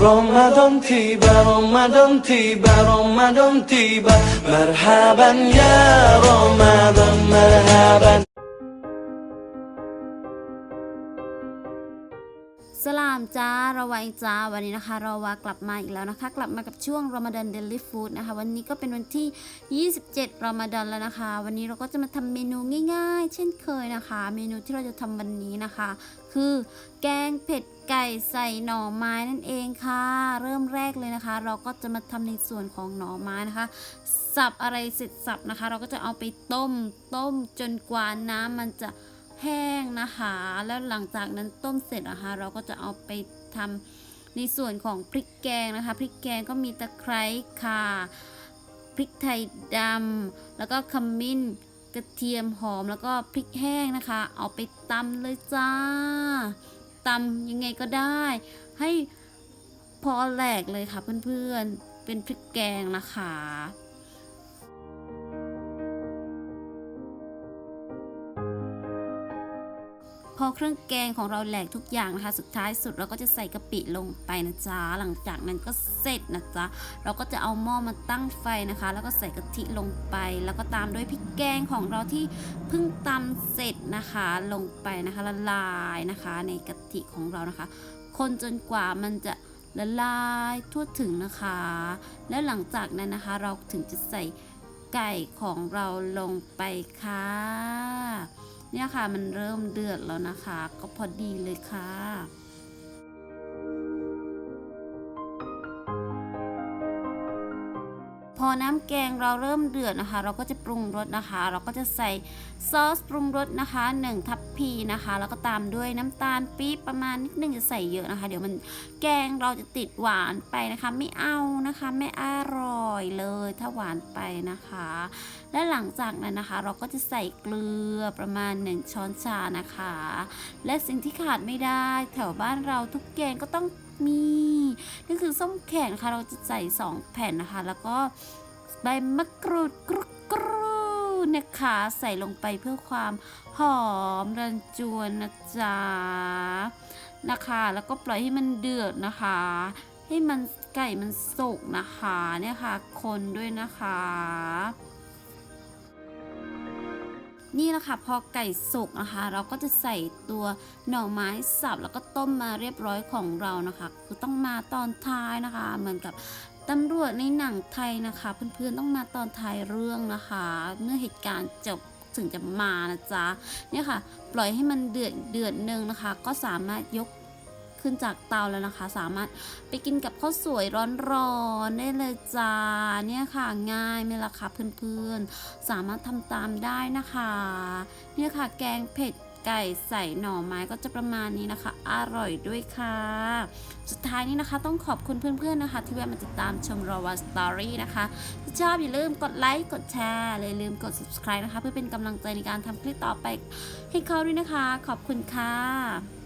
رمضان تیبه رمضان تیبه رمضان تیبه مرحبا یا رمضان จ้าเราไว้จ้าวันนี้นะคะเราวากลับมาอีกแล้วนะคะ กลับมากับช่วงรอมฎอนเดลิฟู้ดนะคะ วันนี้ก็เป็นวันที่ 27รอมฎอนแล้วนะคะ วันนี้เราก็จะมาทำเมนูง่าย ๆ เช่นเคยนะคะ เมนูที่เราจะทำวันนี้นะคะ คือแกงเผ็ดไก่ใส่หน่อไม้นั่นเองค่ะ เริ่มแรกเลยนะคะ เราก็จะมาทำในส่วนของหน่อไม้นะคะสับอะไรเสร็จสับนะคะ เราก็จะเอาไปต้มต้มจนกว่าน้ำมันจะ แห้งนะคะ แล้วหลังจากนั้นต้มเสร็จนะคะ เราก็จะเอาไปทำในส่วนของพริกแกงนะคะ พริกแกงก็มีตะไคร้ค่ะพริกไทยดำแล้วก็ขมิ้นกระเทียมหอมแล้วก็พริกแห้งนะคะ เอาไปตำเลยจ้าตำยังไงก็ได้ ให้พอแหลกเลยค่ะเพื่อนๆ เป็นพริกแกงนะคะ พอเครื่องแกงของเราแหลกทุกอย่างนะคะ สุดท้ายสุดเราก็จะใส่กะปิลงไปนะจ๊ะ หลังจากนั้นก็เสร็จนะจ๊ะ เราก็จะเอาหม้อมาตั้งไฟนะคะ แล้วก็ใส่กะทิลงไป แล้วก็ตามด้วยพริกแกงของเราที่เพิ่งตำเสร็จนะคะ ลงไปนะคะละลายนะคะ ในกะทิของเรานะคะ คนจนกว่ามันจะละลายทั่วถึงนะคะ แล้วหลังจากนั้นนะคะ เราถึงจะใส่ไก่ของเราลงไปค่ะ เนี่ยค่ะมันเริ่มเดือดแล้วนะคะ ก็พอดีเลยค่ะ พอน้ำแกงเราเริ่มเดือดนะคะ เราก็จะปรุงรสนะคะ เราก็จะใส่ซอสปรุงรสนะคะ1ทัพพีนะคะ แล้วก็ตามด้วยน้ำตาลปี๊บประมาณนิดนึงจะใส่เยอะนะคะ เดี๋ยวมันแกงเราจะติดหวานไปนะคะ ไม่เอานะคะไม่อร่อยเลยถ้าหวานไปนะคะ และหลังจากนั้นนะคะ เราก็จะใส่เกลือประมาณ 1 ช้อนชานะคะ และสิ่งที่ขาดไม่ได้ แถวบ้านเราทุกแกงก็ต้องมี คือส้มแข็งนะคะ เราจะใส่2แผ่นนะคะ แล้วก็ใบมะกรูดกรุบกรูนะคะใส่ลงไปเพื่อความหอมรันจวนนะจ๊ะนะคะ แล้วก็ปล่อยให้มันเดือดนะคะ ให้มันไก่มันสุกนะคะเนี่ยค่ะ คนด้วยนะคะ นี่แหละค่ะพอไก่สุกนะคะ เราก็จะใส่ตัวหน่อไม้สับแล้วก็ต้มมาเรียบร้อยของเรานะคะ คือต้องมาตอนท้ายนะคะ เหมือนกับตำรวจในหนังไทยนะคะ เพื่อนๆต้องมาตอนท้ายเรื่องนะคะ เมื่อเหตุการณ์จบถึงจะมานะจ๊ะเนี่ยค่ะ ปล่อยให้มันเดือดเดือดหนึ่งนะคะ ก็สามารถยก ขึ้นจากเตาแล้วนะคะ สามารถไปกินกับข้าวสวยร้อนๆได้เลยจ้าเนี่ยค่ะง่ายไหมล่ะคะเพื่อนๆ สามารถทำตามได้นะคะ เนี่ยค่ะแกงเผ็ดไก่ใส่หน่อไม้ก็จะประมาณนี้นะคะ อร่อยด้วยค่ะ สุดท้ายนี้นะคะ ต้องขอบคุณเพื่อนๆนะคะ ที่แวะมาติดตามชมรอวสตอรี่นะคะถ้าชอบอย่าลืมกดไลค์กดแชร์เลยลืมกด subscribe นะคะ เพื่อเป็นกำลังใจในการทำคลิปต่อไปให้เขาด้วยนะคะ ขอบคุณค่ะ